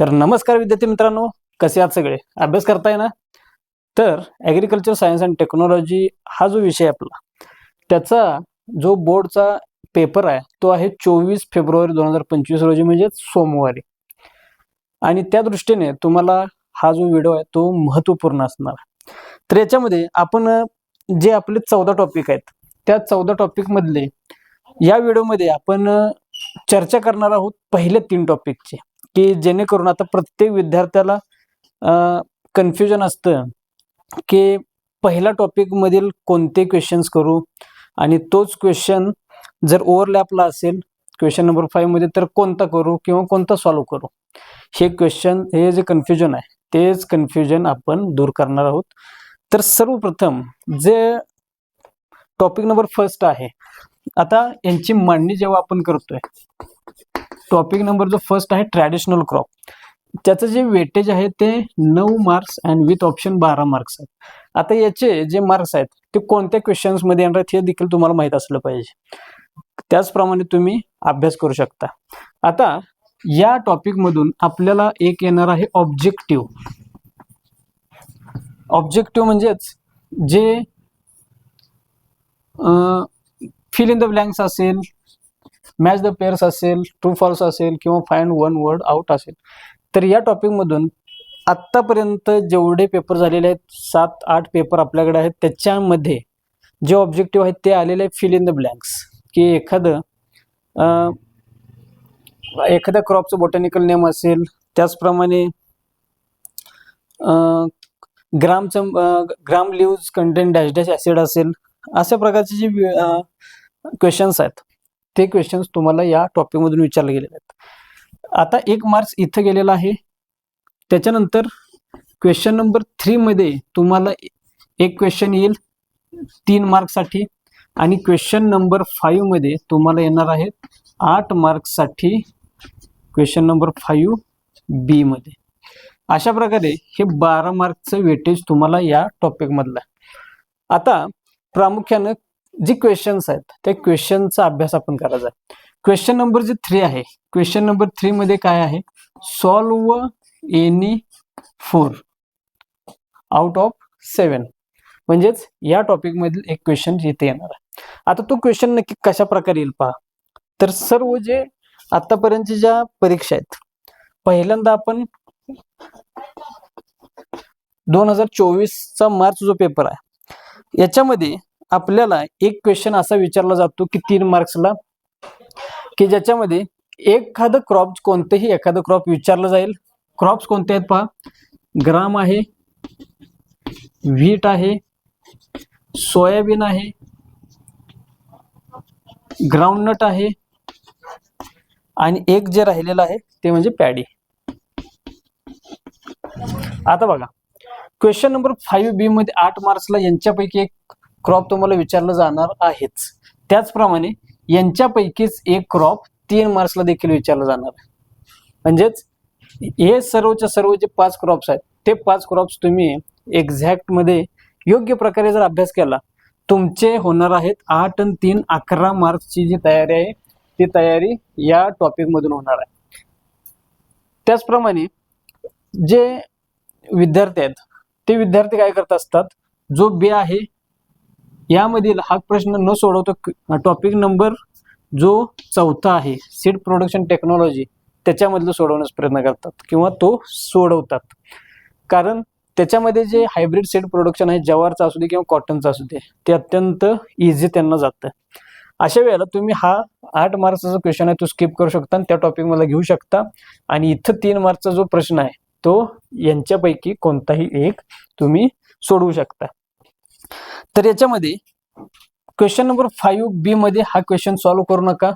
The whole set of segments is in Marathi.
तर नमस्कार विद्यार्थी मित्रांनो कसे आहात सगळे? अभ्यास करताय ना? तर ॲग्रिकल्चर सायन्स अँड टेक्नॉलॉजी हा जो विषय आपला त्याचा जो बोर्डचा पेपर आहे तो आहे चोवीस फेब्रुवारी दोन हजार पंचवीस रोजी म्हणजे सोमवारी. आणि त्या दृष्टीने तुम्हाला हा जो व्हिडिओ आहे तो महत्त्वपूर्ण असणार. तर याच्यामध्ये आपण जे आपले चौदा टॉपिक आहेत त्या चौदा टॉपिकमधले या व्हिडिओमध्ये आपण चर्चा करणार आहोत पहिल्या तीन टॉपिकचे की जेणेकरून आता प्रत्येक विद्यार्थ्याला कन्फ्युजन असतं की पहिल्या टॉपिक मधील कोणते क्वेश्चन्स करू? आणि तोच क्वेश्चन जर ओव्हरलॅपला असेल क्वेश्चन नंबर फाईव्हमध्ये तर कोणता करू किंवा कोणता सॉल्व्ह करू? हे क्वेश्चन हे जे कन्फ्युजन आहे तेच कन्फ्युजन आपण दूर करणार आहोत. तर सर्वप्रथम जे टॉपिक नंबर फर्स्ट आहे आता यांची मांडणी जेव्हा आपण करतोय टॉपिक नंबर जो फर्स्ट आहे ट्रॅडिशनल क्रॉप त्याचं जे वेटेज आहे ते नऊ मार्क्स अँड विथ ऑप्शन बारा मार्क्स आहेत. आता याचे जे मार्क्स आहेत ते कोणत्या क्वेश्चन्समध्ये येणार आहेत हे देखील तुम्हाला माहीत असलं पाहिजे. त्याचप्रमाणे तुम्ही अभ्यास करू शकता. आता या टॉपिकमधून आपल्याला एक येणार आहे ऑब्जेक्टिव्ह ऑब्जेक्टिव्ह म्हणजेच जे फिल इन द ब्लँक्स असेल मॅच द पेअर्स असेल ट्रू फॉल्स असेल किंवा फाईंड वन वर्ड आउट असेल. तर या टॉपिकमधून आत्तापर्यंत जेवढे पेपर झालेले आहेत सात आठ पेपर आपल्याकडे आहेत त्याच्यामध्ये जे ऑब्जेक्टिव्ह आहेत ते आलेले आहेत फिल इन द ब्लँक्स की एखादं एखाद्या क्रॉपचं बॉटॅनिकल नेम असेल त्याचप्रमाणे ग्रामचं gram leaves content dash dash acid असेल अशा प्रकारचे जे क्वेश्चन्स आहेत. ते क्वेश्चन्स तुम्हाला या टॉपिकमधून विचारले गेलेले आहेत. आता एक मार्क्स इथं गेलेला आहे. त्याच्यानंतर क्वेश्चन नंबर थ्रीमध्ये तुम्हाला एक क्वेश्चन येईल तीन मार्क्ससाठी आणि क्वेश्चन नंबर फाईव्हमध्ये तुम्हाला येणार आहेत आठ मार्क्ससाठी क्वेश्चन नंबर फाईव्ह बीमध्ये अशा प्रकारे हे बारा मार्कचं वेटेज तुम्हाला या टॉपिकमधलं आहे. आता प्रामुख्यानं जे क्वेश्चन्स आहेत त्या क्वेश्चनचा अभ्यास आपण करायचा आहे. क्वेश्चन नंबर जे थ्री आहे क्वेश्चन नंबर थ्री मध्ये काय आहे? Solve any four out of seven म्हणजेच या टॉपिक मधील एक क्वेश्चन इथे येणार आहे. आता तो क्वेश्चन नक्की कशा प्रकारे येईल पहा. तर सर्व जे आतापर्यंतच्या ज्या परीक्षा आहेत पहिल्यांदा आपण दोन हजार चोवीसचा मार्च जो पेपर आहे याच्यामध्ये आपल्याला एक क्वेश्चन असा विचारला जातो की तीन मार्क्सला की ज्याच्यामध्ये एखादं क्रॉप कोणतेही एखादं क्रॉप विचारलं जाईल. क्रॉप्स कोणते आहेत पहा? ग्राम आहे व्हीट आहे सोयाबीन आहे ग्राउंडनट आहे आणि एक जे राहिलेलं आहे ते म्हणजे पॅडी आता बघा. क्वेश्चन नंबर फाईव्ह बी मध्ये आठ मार्क्सला यांच्यापैकी एक क्रॉप तुम्हाला विचारलं जाणार आहेच. त्याचप्रमाणे यांच्यापैकीच एक क्रॉप तीन मार्क्सला देखील विचारलं जाणार. आहे म्हणजेच हे सर्वच्या सर्व जे पाच क्रॉप्स आहेत ते पाच क्रॉप्स तुम्ही एक्झॅक्टमध्ये योग्य प्रकारे जर अभ्यास केला तुमचे होणार आहेत आठ आणि तीन अकरा मार्क्सची जी तयारी आहे ती तयारी या टॉपिकमधून होणार आहे. त्याचप्रमाणे जे विद्यार्थी आहेत ते विद्यार्थी काय करत असतात जो बी आहे यामधील हा प्रश्न न सोडवता टॉपिक नंबर जो चौथा आहे सीड प्रोडक्शन टेक्नॉलॉजी त्याच्यामधलं सोडवण्याचा प्रयत्न करतात किंवा तो सोडवतात. कारण त्याच्यामध्ये जे हायब्रिड सीड प्रोडक्शन आहे जवारचं असू दे किंवा कॉटनचं असू दे ते अत्यंत इझी त्यांना जातं. अशा वेळेला तुम्ही हा आठ मार्क्सचा जो क्वेश्चन आहे तो स्किप करू शकता आणि त्या टॉपिक मला घेऊ शकता. आणि इथं तीन मार्क्सचा जो प्रश्न आहे तो यांच्यापैकी कोणताही एक तुम्ही सोडवू शकता. तर याच्यामध्ये क्वेश्चन नंबर फाईव्ह बी मध्ये हा क्वेश्चन सॉल्व्ह करू नका.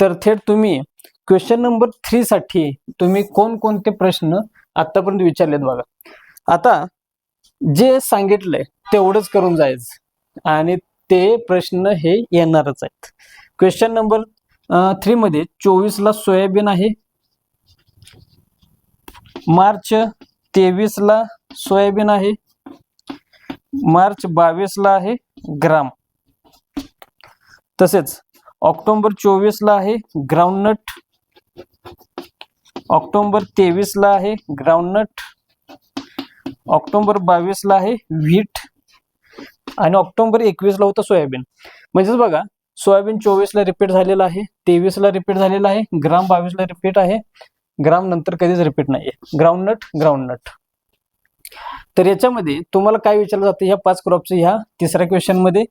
तर थेट तुम्ही क्वेश्चन नंबर थ्री साठी तुम्ही कोणकोणते प्रश्न आतापर्यंत विचारलेत बघा. आता जे सांगितलंय तेवढंच करून जायचं. आणि ते प्रश्न हे येणारच आहेत. क्वेश्चन नंबर थ्री मध्ये चोवीसला सोयाबीन आहे. मार्च तेवीसला सोयाबीन आहे. मार्च बावीसला आहे ग्राम. तसेच ऑक्टोबर चोवीसला आहे ग्राउंडनट ऑक्टोबर तेवीसला आहे ग्राउंडनट ऑक्टोबर बावीसला आहे व्हीट. आणि ऑक्टोबर एकवीसला होतं सोयाबीन. म्हणजेच बघा सोयाबीन चोवीसला रिपीट झालेला आहे तेवीसला रिपीट झालेला आहे ग्राम बावीसला रिपीट आहे. ग्राम नंतर कधीच रिपीट नाहीये. ग्राउंडनट ग्राउंडनट तर याच्यामध्ये तुम्हाला काय विचारलं जातं ह्या पाच क्रॉपचं ह्या तिसऱ्या क्वेश्चनमध्ये?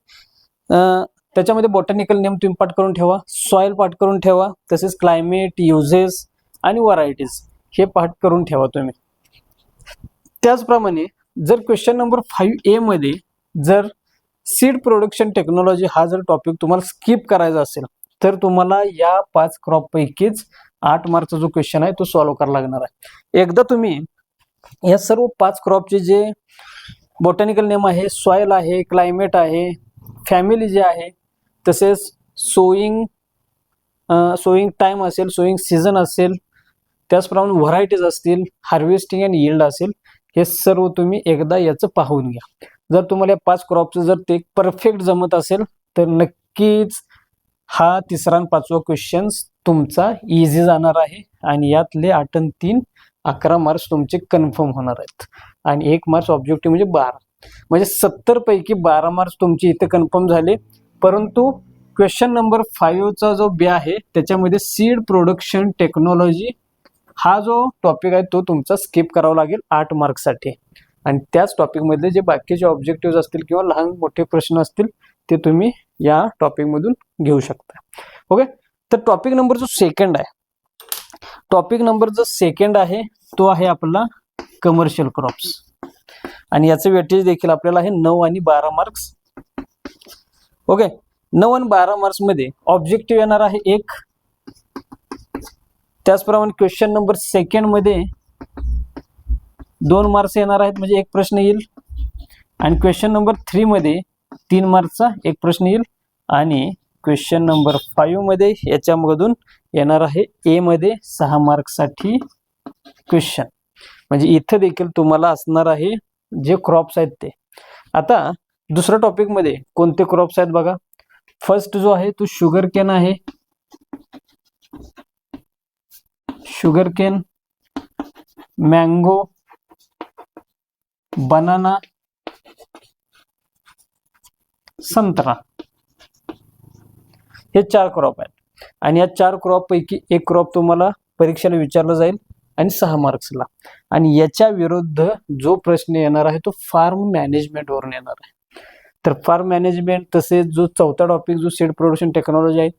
त्याच्यामध्ये बॉटॅनिकल नेम तुम्ही पाठ करून ठेवा सॉइल पाठ करून ठेवा तसेच क्लायमेट युजेस आणि व्हरायटीज हे पाठ करून ठेवा तुम्ही. त्याचप्रमाणे जर क्वेश्चन नंबर फाईव्ह ए मध्ये जर सीड प्रोडक्शन टेक्नॉलॉजी हा जर टॉपिक तुम्हाला स्किप करायचा असेल तर तुम्हाला या पाच क्रॉप पैकीच आठ मार्कचा जो क्वेश्चन आहे तो सॉल्व्ह करावा लागणार आहे. एकदा तुम्ही या सर्व पाच क्रॉपचे जे बॉटॅनिकल नेम आहे सॉयल आहे क्लायमेट आहे फॅमिली जे आहे तसेच सोईंग सोईंग टाईम असेल सोईंग सीझन असेल त्याचप्रमाणे व्हरायटीज असतील हार्वेस्टिंग अँड यील्ड असेल हे सर्व तुम्ही एकदा याचं पाहून घ्या. जर तुम्हाला या पाच क्रॉपचं जर ते परफेक्ट जमत असेल तर नक्कीच हा तिसरा आणि पाचवा क्वेश्चन्स तुमचा इझी जाणार आहे. आणि यातले आठ आणि तीन अकरा मार्क्स तुमचे कन्फर्म होणार आहेत. आणि एक मार्क्स ऑब्जेक्टिव्ह म्हणजे बारा. म्हणजे सत्तर पैकी बारा मार्क्स तुमचे इथे कन्फर्म झाले. परंतु क्वेश्चन नंबर फाईव्हचा जो बी आहे त्याच्यामध्ये सीड प्रोडक्शन टेक्नॉलॉजी हा जो टॉपिक आहे तो तुमचा स्किप करावा लागेल आठ मार्क्ससाठी आणि त्याच टॉपिकमधले जे बाकीचे ऑब्जेक्टिव्ह असतील किंवा लहान मोठे प्रश्न असतील ते तुम्ही या टॉपिकमधून घेऊ शकता. ओके तर टॉपिक नंबर जो सेकंड आहे टॉपिक नंबर जो सेकंड आहे तो आहे आपला कमर्शियल क्रॉप्स आणि याचं वेटेज देखील आपल्याला आहे नऊ आणि बारा मार्क्स ओके नऊ आणि बारा मार्क्समध्ये ऑब्जेक्टिव्ह येणार आहे एक. त्याचप्रमाणे क्वेश्चन नंबर सेकंडमध्ये दोन मार्क्स येणार आहेत म्हणजे एक प्रश्न येईल. आणि क्वेश्चन नंबर थ्रीमध्ये तीन मार्क्सचा एक प्रश्न येईल. आणि क्वेश्चन नंबर फाईव्हमध्ये याच्यामधून येणार आहे ए मध्ये सहा मार्कसाठी क्वेश्चन म्हणजे इथं देखील तुम्हाला असणार आहे जे क्रॉप्स आहेत ते. आता दुसऱ्या टॉपिकमध्ये कोणते क्रॉप्स आहेत बघा. फर्स्ट जो आहे तो शुगर केन आहे. शुगर केन मँगो बनाना संत्रा. हे चार क्रॉप आहेत. आणि या चार क्रॉपपैकी एक क्रॉप तुम्हाला परीक्षेला विचारलं जाईल आणि सहा मार्क्सला आणि याच्या विरुद्ध जो प्रश्न येणार आहे तो फार्म मॅनेजमेंटवरून येणार आहे. तर फार्म मॅनेजमेंट तसेच जो चौथा टॉपिक जो सीड प्रोडक्शन टेक्नॉलॉजी आहे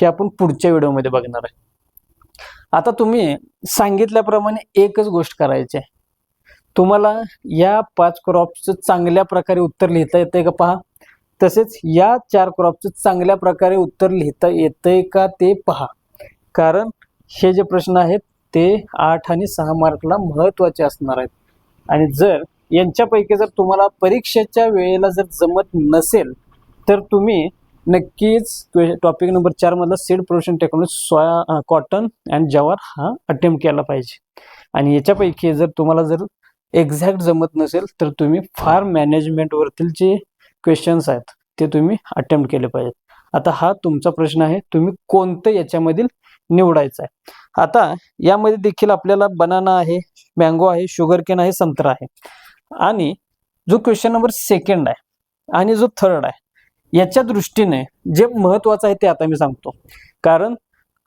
हे आपण पुढच्या व्हिडिओमध्ये बघणार आहे. आता तुम्ही सांगितल्याप्रमाणे एकच गोष्ट करायची आहे. तुम्हाला या पाच क्रॉपचं चांगल्या प्रकारे उत्तर लिहिता येतंय का पहा? तसेच या चार क्रॉपचं चांगल्या प्रकारे उत्तर लिहिता येतंय का ते पहा. कारण हे जे प्रश्न आहेत ते आठ आणि सहा मार्कला महत्त्वाचे असणार आहेत. आणि जर यांच्यापैकी जर तुम्हाला परीक्षेच्या वेळेला जर जमत नसेल तर तुम्ही नक्कीच टॉपिक नंबर चार मधला seed production technology soya cotton and jowar हा अटेम्प्ट केला पाहिजे. आणि याच्यापैकी जर तुम्हाला जर एक्झॅक्ट जमत नसेल तर तुम्ही फार्म मॅनेजमेंटवरतील जे क्वेश्चन्स आहेत ते तुम्ही अटेम्प्ट केले पाहिजेत. आता हा तुमचा प्रश्न आहे तुम्ही कोणतं याच्यामधील निवडायचं आहे? आता यामध्ये देखील आपल्याला बनाना आहे मँगो आहे शुगर केन आहे संत्रा आहे. आणि जो क्वेश्चन नंबर सेकंड आहे आणि जो थर्ड आहे याच्या दृष्टीने जे महत्वाचं आहे ते आता मी सांगतो. कारण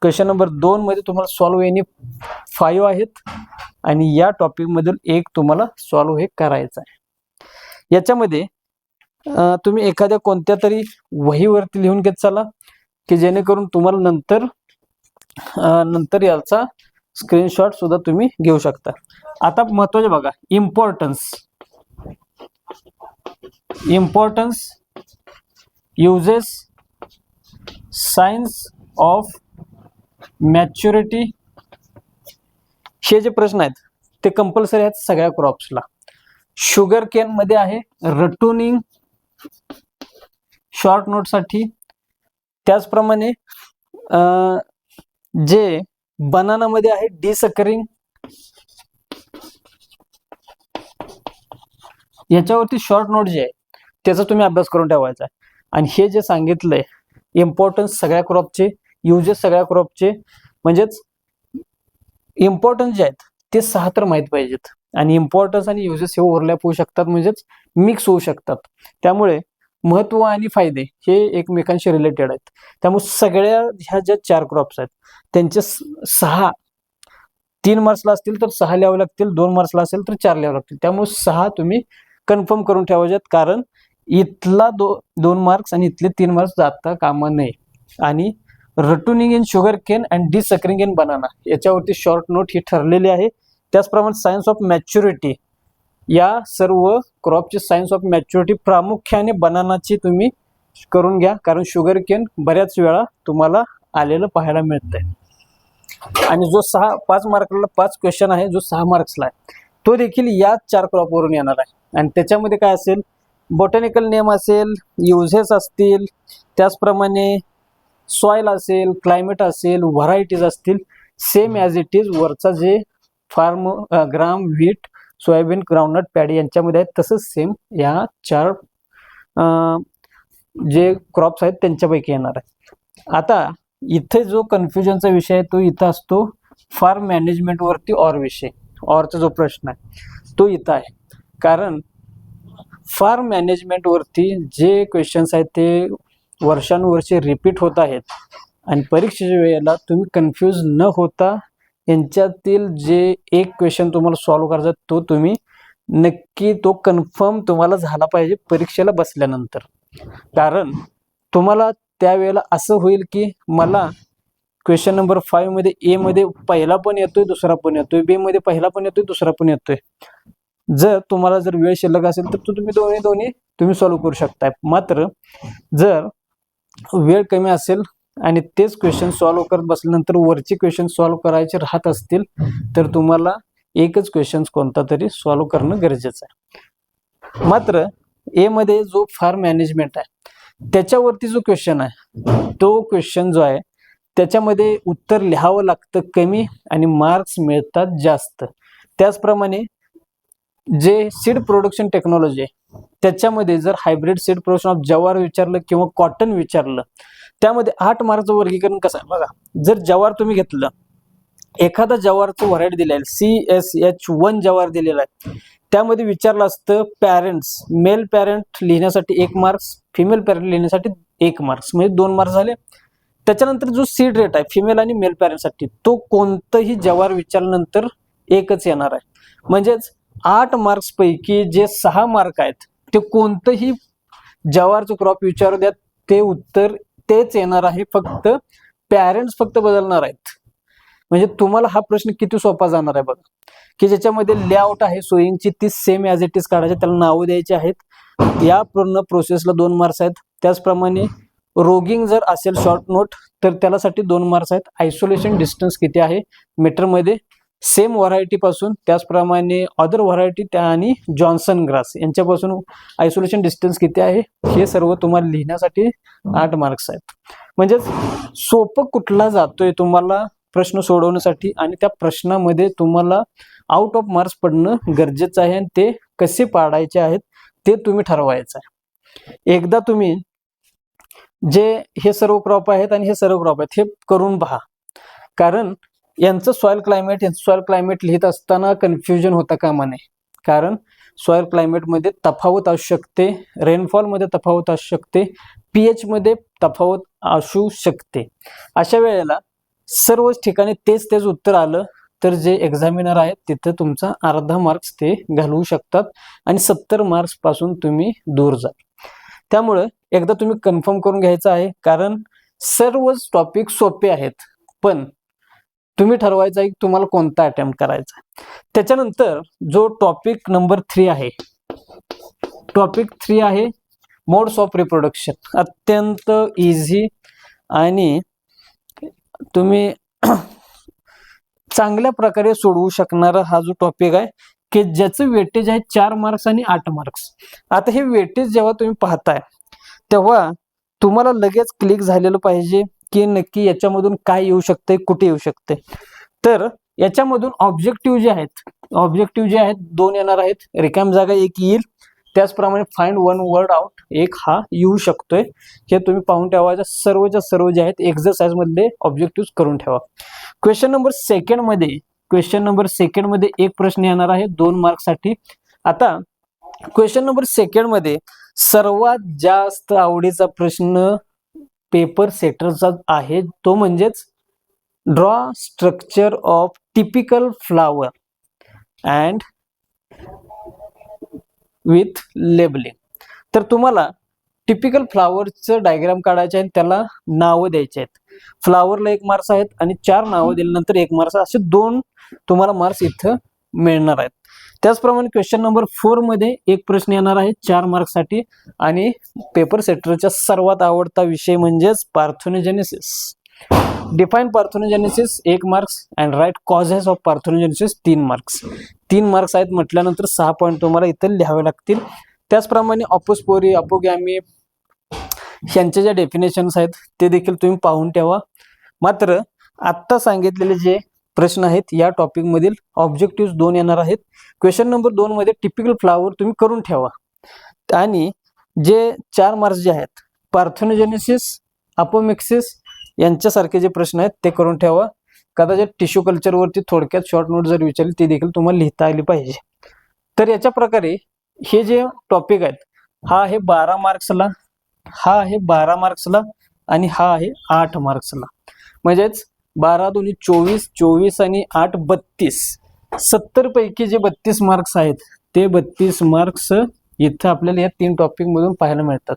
क्वेश्चन नंबर दोन मध्ये तुम्हाला सॉल्व्ह येणे फाईव्ह आहेत आणि या टॉपिकमधील एक तुम्हाला सॉल्व्ह हे करायचं आहे. याच्यामध्ये तुम्ही एखाद्या कोणत्या तरी वहीवरती लिहून घेत चला की जेणेकरून तुम्हाला नंतर नंतर याचा स्क्रीनशॉट सुद्धा तुम्ही घेऊ शकता. आता महत्त्वाचे बघा importance importance uses signs of maturity हे जे प्रश्न आहेत ते कंपल्सरी आहेत सगळ्या क्रॉप्सला शुगर केन मध्ये आहे रटुनिंग शॉर्ट नोटसाठी त्याचप्रमाणे अं, जे बनाना मध्ये आहे डिसकरिंग याच्यावरती शॉर्ट नोट जे आहे त्याचा तुम्ही अभ्यास करून ठेवायचा आहे. आणि हे जे सांगितलंय इम्पॉर्टन्स सगळ्या क्रॉपचे युजेस सगळ्या क्रॉपचे म्हणजेच इम्पॉर्टन्स जे आहेत ते सहा तर माहीत पाहिजेत. आणि इम्पॉर्टन्स आणि युजेस हे ओव्हरलॅप होऊ शकतात म्हणजेच मिक्स होऊ शकतात. त्यामुळे महत्त्व आणि फायदे हे एकमेकांशी रिलेटेड आहेत. त्यामुळे सगळ्या ह्या ज्या चार क्रॉप्स आहेत त्यांचे सहा तीन मार्क्सला असतील तर सहा लिहावे लागतील दोन मार्क्सला असेल तर चार लिहावे लागतील. त्यामुळे सहा तुम्ही कन्फर्म करून ठेवायच्यात कारण इथला दो दोन मार्क्स आणि इथले तीन मार्क्स जाता कामा नये आणि ratooning in sugar cane and desuckering in banana याच्यावरती शॉर्ट नोट ही ठरलेली आहे. त्याचप्रमाणे सायन्स ऑफ मॅच्युरिटी या सर्व क्रॉपचे सायन्स ऑफ मॅच्युरिटी प्रामुख्याने बनानाची तुम्ही करून घ्या. कारण शुगर केन बऱ्याच वेळा तुम्हाला आलेलं पाहायला मिळतंय. आणि जो सहा पाच मार्कला पाच क्वेश्चन आहे जो सहा मार्क्सला आहे तो देखील याच चार क्रॉपवरून येणार आहे. आणि त्याच्यामध्ये काय असेल? बॉटॅनिकल नेम असेल युजेस असतील त्याचप्रमाणे सॉईल असेल क्लायमेट असेल व्हरायटीज असतील सेम ॲज इट इज वरचा जे farm gram wheat soybean groundnut paddy यांच्यामध्ये आहेत. तसंच सेम या चार जे क्रॉप्स आहेत त्यांच्यापैकी येणार आहे आता इथे जो कन्फ्युजनचा विषय आहे तो इथं असतो फार्म मॅनेजमेंटवरती ऑर विषय. ऑरचा जो प्रश्न आहे तो इथं आहे. कारण फार्म मॅनेजमेंटवरती जे क्वेश्चन्स आहेत ते वर्षानुवर्षे रिपीट होत आहेत. आणि परीक्षेच्या वेळेला तुम्ही कन्फ्यूज न होता यांच्यातील जे एक क्वेश्चन तुम्हाला सॉल्व्ह करायचा तो तुम्ही नक्की तो कन्फर्म तुम्हाला झाला पाहिजे परीक्षेला बसल्यानंतर. कारण तुम्हाला त्यावेळेला असं होईल की मला क्वेश्चन नंबर फाईव्हमध्ये ए मध्ये पहिला पण येतोय दुसरा पण येतोय बी मध्ये पहिला पण येतोय दुसरा पण येतोय. जर तुम्हाला जर वेळ शिल्लक असेल तर तो तुम्ही दोन्ही दोन्ही तुम्ही सॉल्व्ह करू शकताय. मात्र जर वेळ कमी असेल आणि तेच क्वेश्चन सॉल्व्ह करत बसल्यानंतर वरचे क्वेश्चन सॉल्व्ह करायचे राहत असतील तर तुम्हाला एकच क्वेश्चन कोणता तरी सॉल्व्ह करणं गरजेचं आहे. मात्र ए मध्ये जो फार मॅनेजमेंट आहे त्याच्यावरती जो क्वेश्चन आहे तो क्वेश्चन जो आहे त्याच्यामध्ये उत्तर लिहावं लागतं कमी आणि मार्क्स मिळतात जास्त. त्याचप्रमाणे जे सीड प्रोडक्शन टेक्नॉलॉजी आहे त्याच्यामध्ये जर हायब्रिड सीड प्रोडक्शन ऑफ जवार विचारलं किंवा कॉटन विचारलं त्यामध्ये आठ मार्कचं वर्गीकरण कसं आहे? बघा जर जवार तुम्ही घेतलं एखादा जवारचं व्हरायटी दिलेलं आहे सी एस एच वन जवार दिलेला आहे त्यामध्ये विचारलं असतं पॅरेंट्स मेल पॅरेंट लिहिण्यासाठी एक मार्क्स फिमेल पॅरेंट लिहिण्यासाठी एक मार्क्स म्हणजे दोन मार्क्स झाले. त्याच्यानंतर जो सीड रेट आहे फिमेल आणि मेल पॅरेंटसाठी तो कोणतंही जवार विचारल्यानंतर एकच येणार आहे. म्हणजेच आठ मार्क्सपैकी जे सहा मार्क आहेत ते कोणतंही जवारचं क्रॉप विचारू द्या ते उत्तर तेच येणार आहे फक्त पॅरेंट्स फक्त बदलणार आहेत. म्हणजे तुम्हाला हा प्रश्न किती सोपा जाणार आहे बघा. की ज्याच्यामध्ये लेआउट आहे सोयींगची ती सेम ॲज इट इज काढायची त्याला नावं द्यायची आहेत. या पूर्ण प्रोसेसला दोन मार्क्स आहेत. त्याचप्रमाणे रोगिंग जर असेल शॉर्ट नोट तर त्यालासाठी दोन मार्क्स आहेत. आयसोलेशन डिस्टन्स किती आहे? मीटरमध्ये सेम व्हरायटी पासून त्याचप्रमाणे अदर व्हरायटी त्या आणि जॉन्सन ग्रास. यांच्यापासून आयसोलेशन डिस्टन्स किती आहे? हे सर्व तुम्हाला लिहिण्यासाठी आठ मार्क्स आहेत. म्हणजेच सोपं कुठला जातोय तुम्हाला प्रश्न सोडवण्यासाठी आणि त्या प्रश्नामध्ये तुम्हाला आउट ऑफ मार्क्स पडणं गरजेचं आहे आणि ते कसे पाडायचे आहेत ते तुम्ही ठरवायचं आहे. एकदा तुम्ही जे हे सर्व क्रॉप आहेत आणि हे सर्व क्रॉप आहेत हे करून पहा. कारण यांचं सॉइल क्लायमेट यांचं सॉइल क्लायमेट लिहित असताना कन्फ्युजन होता कामा नये कारण सॉइल क्लायमेटमध्ये तफावत असू शकते रेनफॉलमध्ये तफावत असू शकते पी मध्ये तफावत असू शकते. अशा वेळेला सर्वच ठिकाणी तेच तेच उत्तर आलं तर जे एक्झामिनर आहेत तिथं तुमचा अर्धा मार्क्स ते घालवू शकतात आणि सत्तर मार्क्सपासून तुम्ही दूर जा. त्यामुळं एकदा तुम्ही कन्फर्म करून घ्यायचं आहे कारण सर्वच टॉपिक सोपे आहेत पण तुम्ही ठरवायचा आहे की तुम्हाला कोणता अटेम्प्ट करायचा त्याच्यानंतर जो टॉपिक नंबर थ्री आहे टॉपिक थ्री आहे मोड्स ऑफ रिप्रोडक्शन अत्यंत इझी आणि तुम्ही चांगल्या प्रकारे सोडवू शकणारा हा जो टॉपिक आहे की ज्याचं वेटेज आहे चार मार्क्स आणि आठ मार्क्स आता हे वेटेज जेव्हा तुम्ही पाहताय तेव्हा तुम्हाला लगेच क्लिक झालेलं पाहिजे. की नक्की याच्यामधून काय येऊ शकते कुठे येऊ शकते तर याच्यामधून ऑब्जेक्टिव्ह जे आहेत ऑब्जेक्टिव्ह जे आहेत दोन येणार आहेत. रिकाम जागा एक येईल. त्याचप्रमाणे फाइंड वन वर्ड आउट एक हा येऊ शकतोय. हे तुम्ही पाहून ठेवायच्या सर्वच्या सर्व जे आहेत एक्झरसाइज मधले ऑब्जेक्टिव्ह करून ठेवा. क्वेश्चन नंबर सेकंडमध्ये क्वेश्चन नंबर सेकंडमध्ये एक प्रश्न येणार आहे दोन मार्कसाठी. आता क्वेश्चन नंबर सेकंडमध्ये सर्वात जास्त आवडीचा प्रश्न पेपर सेटरचा आहे. तो म्हणजेच draw structure of typical flower and with labelling. तर तुम्हाला टिपिकल फ्लावरचं डायग्राम काढायचे आहे आणि त्याला नावं द्यायचे आहेत. फ्लावरला एक मार्क्स आहेत आणि चार नावं दिल्यानंतर एक मार्क्स असे दोन तुम्हाला मार्क्स इथं मिळणार आहेत. त्याचप्रमाणे क्वेश्चन नंबर फोरमध्ये एक प्रश्न येणार आहे चार मार्क्ससाठी आणि पेपर सेटरचा सर्वात आवडता विषय म्हणजेच पार्थोनोजेनेसिस डिफाईन पार्थोनोजेनेसिस एक marks and write causes of parthenogenesis तीन मार्क्स तीन मार्क्स आहेत म्हटल्यानंतर सहा पॉईंट तुम्हाला इथं लिहावे लागतील. त्याचप्रमाणे अपोस्पोरी अपोगॅमी यांच्या ज्या डेफिनेशन्स आहेत ते देखील तुम्ही पाहून ठेवा. मात्र आत्ता सांगितलेले जे प्रश्न आहेत. या टॉपिक मधील ऑब्जेक्टिव्ह दोन येणार आहेत. क्वेश्चन नंबर दोन मध्ये टिपिकल फ्लावर तुम्ही करून ठेवा. आणि जे चार मार्क्स जे आहेत पार्थोनोजेनेसिस अपोमिक्सिस यांच्यासारखे जे प्रश्न आहेत ते करून ठेवा. कदाचित टिश्यू कल्चरवरती थोडक्यात शॉर्ट नोट जर विचारली ती देखील तुम्हाला लिहिता आली पाहिजे. तर याच्या प्रकारे हे जे टॉपिक आहेत हा आहे बारा मार्क्सला हा आहे बारा मार्क्सला आणि हा आहे आठ मार्क्सला म्हणजेच बारा दोन्ही चोवीस चोवीस आणि आठ बत्तीस. सत्तर पैकी जे बत्तीस मार्क्स आहेत ते बत्तीस मार्क्स इथं आपल्याला या तीन टॉपिकमधून पाहायला मिळतात.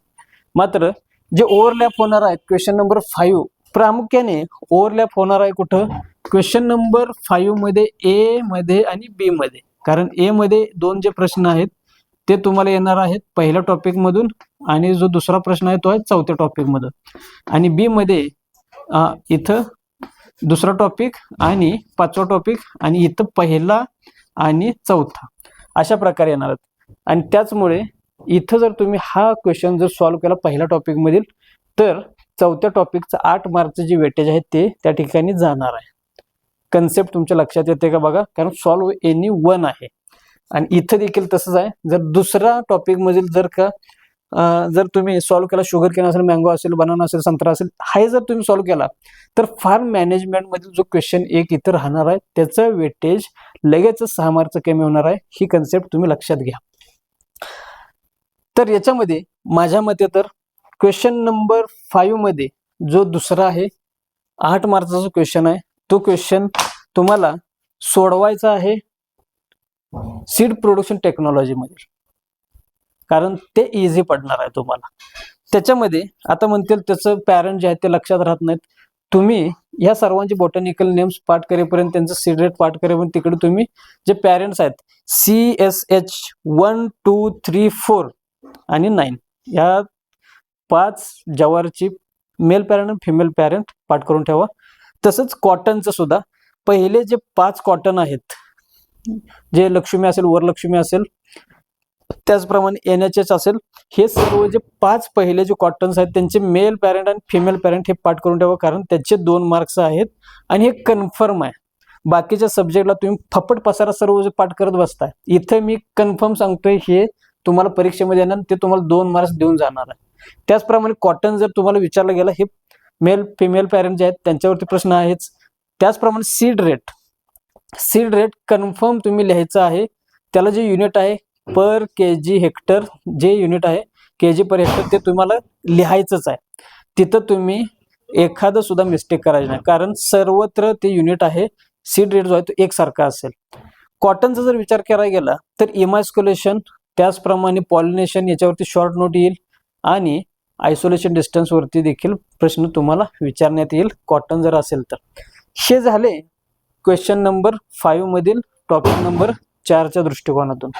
मात्र जे ओव्हरलॅप होणार आहेत क्वेश्चन नंबर फाईव्ह प्रामुख्याने ओव्हरलॅप होणार आहे कुठं? क्वेश्चन नंबर फाईव्हमध्ये ए मध्ये आणि बी मध्ये. कारण ए मध्ये दोन जे प्रश्न आहेत ते तुम्हाला येणार आहेत पहिल्या टॉपिक मधून आणि जो दुसरा प्रश्न आहे तो आहे चौथ्या टॉपिक मधून. आणि बी मध्ये इथं दुसरा टॉपिक आणि पाचवा टॉपिक आणि इथं पहिला आणि चौथा. अशा प्रकारे येणार आहेत. आणि त्याचमुळे इथं जर तुम्ही हा क्वेश्चन जर सॉल्व्ह केला पहिल्या टॉपिकमधील तर चौथ्या टॉपिकचं आठ मार्कचं जे वेटेज आहे ते त्या ठिकाणी जाणार आहे. कन्सेप्ट तुमच्या लक्षात येते का बघा? कारण सॉल्व्ह एनी वन आहे. आणि इथं देखील तसंच आहे. जर दुसरा टॉपिकमधील जर का जर तुम्ही सॉल्व्ह केला शुगर केन असेल मँगो असेल बनाना असेल संत्रा असेल हे जर तुम्ही सॉल्व्ह केला तर फार्म मॅनेजमेंट मधील जो क्वेश्चन एक इथं राहणार आहे त्याचं वेटेज लगेच सहा मार्कचं कमी होणार आहे ही कन्सेप्ट तुम्ही लक्षात घ्या. तर याच्यामध्ये माझ्या मते तर क्वेश्चन नंबर फाईव्हमध्ये जो दुसरा आहे आठ मार्कचा जो क्वेश्चन आहे तो क्वेश्चन तुम्हाला सोडवायचा आहे सीड प्रोडक्शन टेक्नॉलॉजीमध्ये कारण ते इझी पडणार आहे तुम्हाला. त्याच्यामध्ये आता म्हणतील त्याचं पॅरेंट जे आहे ते लक्षात राहत नाहीत. तुम्ही या सर्वांचे बॉटॅनिकल नेम्स पाठ करेपर्यंत त्यांचं सिडरेट पाठ करेपर्यंत तिकडे तुम्ही जे पॅरेंट्स आहेत C S H one two three four आणि नाईन ह्या पाच जवारची मेल पॅरेंट आणि फिमेल पॅरेंट पाठ करून ठेवा. तसंच कॉटनचं सुद्धा. पहिले जे पाच कॉटन आहेत जे लक्ष्मी असेल वरलक्ष्मी असेल त्याचप्रमाणे एन एच एच असेल हे सर्व जे पाच पहिले जे कॉटन्स आहेत त्यांचे मेल पॅरेंट आणि फिमेल पॅरेंट हे पाठ करून ठेवा कारण त्याचे दोन मार्क्स आहेत आणि हे कन्फर्म आहे. बाकीच्या सब्जेक्टला तुम्ही फपट पसारा सर्व जे पाठ करत बसताय इथे मी कन्फर्म सांगतोय हे तुम्हाला परीक्षेमध्ये येणार ते तुम्हाला दोन मार्क्स देऊन जाणार आहे. त्याचप्रमाणे कॉटन जर तुम्हाला विचारलं गेलं हे मेल फिमेल पॅरेंट जे आहेत त्यांच्यावरती प्रश्न आहेच. त्याचप्रमाणे seed rate seed rate confirm तुम्ही लिहायचं आहे त्याला जे युनिट आहे पर के जी हेक्टर जे युनिट आहे के जी पर हेक्टर ते तुम्हाला लिहायचंच आहे. तिथं तुम्ही एखादं सुद्धा मिस्टेक करायचं नाही. कारण सर्वत्र ते युनिट आहे सीड रेट जो आहे तो एकसारखा असेल. कॉटनचा जर विचार करायला गेला तर इमायस्कुलेशन त्याचप्रमाणे पॉलिनेशन याच्यावरती शॉर्ट नोट येईल आणि आयसोलेशन डिस्टन्सवरती देखील प्रश्न तुम्हाला विचारण्यात येईल कॉटन जर असेल तर. हे झाले क्वेश्चन नंबर फाईव्ह मधील टॉपिक नंबर चारच्या दृष्टिकोनातून.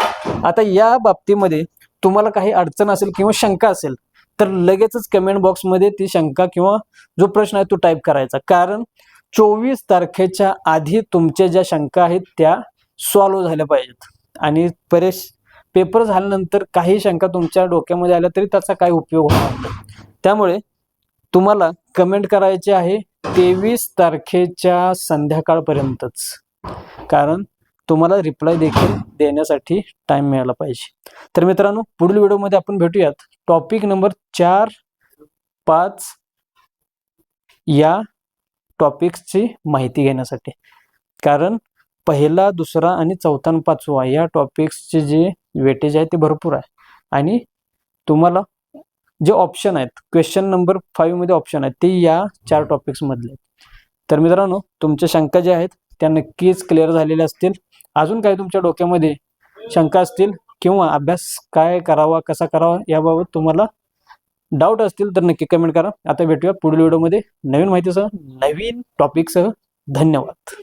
आता या बाबतीमध्ये तुम्हाला काही अडचण असेल किंवा शंका असेल तर लगेचच कमेंट बॉक्समध्ये ती शंका किंवा जो प्रश्न आहे तो टाईप करायचा. कारण चोवीस तारखेच्या आधी तुमच्या ज्या शंका आहेत त्या सॉल्व्ह झाल्या पाहिजेत. आणि परेश पेपर झाल्यानंतर काही शंका तुमच्या डोक्यामध्ये आल्या तरी त्याचा काही उपयोग होणार नाही. त्यामुळे तुम्हाला कमेंट करायचे आहे तेवीस तारखेच्या संध्याकाळपर्यंतच. कारण तुम्हाला रिप्लाय देखील देण्यासाठी टाइम मिळाला पाहिजे. तर मित्रांनो पुढील व्हिडिओमध्ये आपण भेटूयात. टॉपिक नंबर चार पाच या टॉपिक्सची माहिती घेण्यासाठी. कारण पहिला दुसरा आणि चौथा आणि पाचवा या टॉपिक्सचे जे वेटेज आहे ते भरपूर आहे. आणि तुम्हाला जे ऑप्शन आहेत क्वेश्चन नंबर फाईव्हमध्ये ऑप्शन आहेत ते या चार टॉपिक्समधले आहेत. तर मित्रांनो तुमच्या शंका ज्या आहेत त्या नक्कीच क्लिअर झालेल्या असतील. अजून काही तुमच्या डोक्यामध्ये शंका असतील किंवा अभ्यास काय करावा कसा करावा याबाबत तुम्हाला डाऊट असतील तर नक्की कमेंट करा. आता भेटूया पुढील व्हिडिओमध्ये नवीन माहितीसह नवीन टॉपिकसह धन्यवाद.